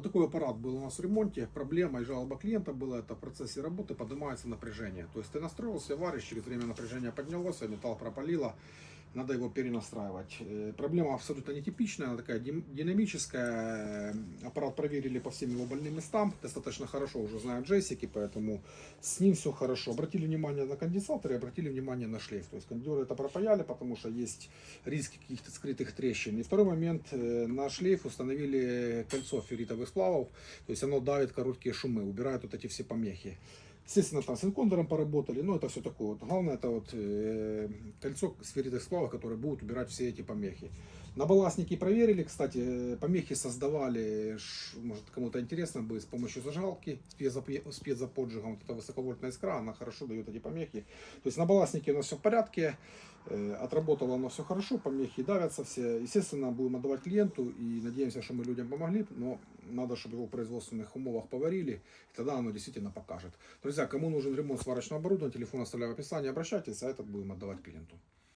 Вот такой аппарат был у нас в ремонте. Проблема и жалоба клиента была, это в процессе работы поднимается напряжение. То есть ты настроился, варишь, через время напряжение поднялось, а металл пропалило, надо его перенастраивать. Э, Проблема абсолютно нетипичная, она такая динамическая. Аппарат проверили по всем его больным местам, достаточно хорошо уже знают джессики, поэтому с ним все хорошо. Обратили внимание на конденсатор и обратили внимание на шлейф. То есть кондеры это пропаяли, потому что есть риски каких-то скрытых трещин. И второй момент, э, на шлейф установили кольцо ферритовых сплавов, то есть оно давит короткие шумы, убирает вот эти все помехи. Естественно, там с инкондером поработали, но это все такое. Вот. Главное, это вот э, кольцо сферитых сплавов, которое будет убирать все эти помехи. На балластнике проверили, кстати, э, помехи создавали, может кому-то интересно будет, с помощью зажигалки с, с пьезоподжигом, вот эта высоковольтная искра, она хорошо дает эти помехи. То есть на балластнике у нас все в порядке, э, отработало оно все хорошо, помехи давятся все. Естественно, будем отдавать клиенту и надеемся, что мы людям помогли, но надо, чтобы его в производственных умовах поварили, и тогда оно действительно покажет. Друзья, кому нужен ремонт сварочного оборудования, телефон оставляю в описании, обращайтесь, а этот будем отдавать клиенту.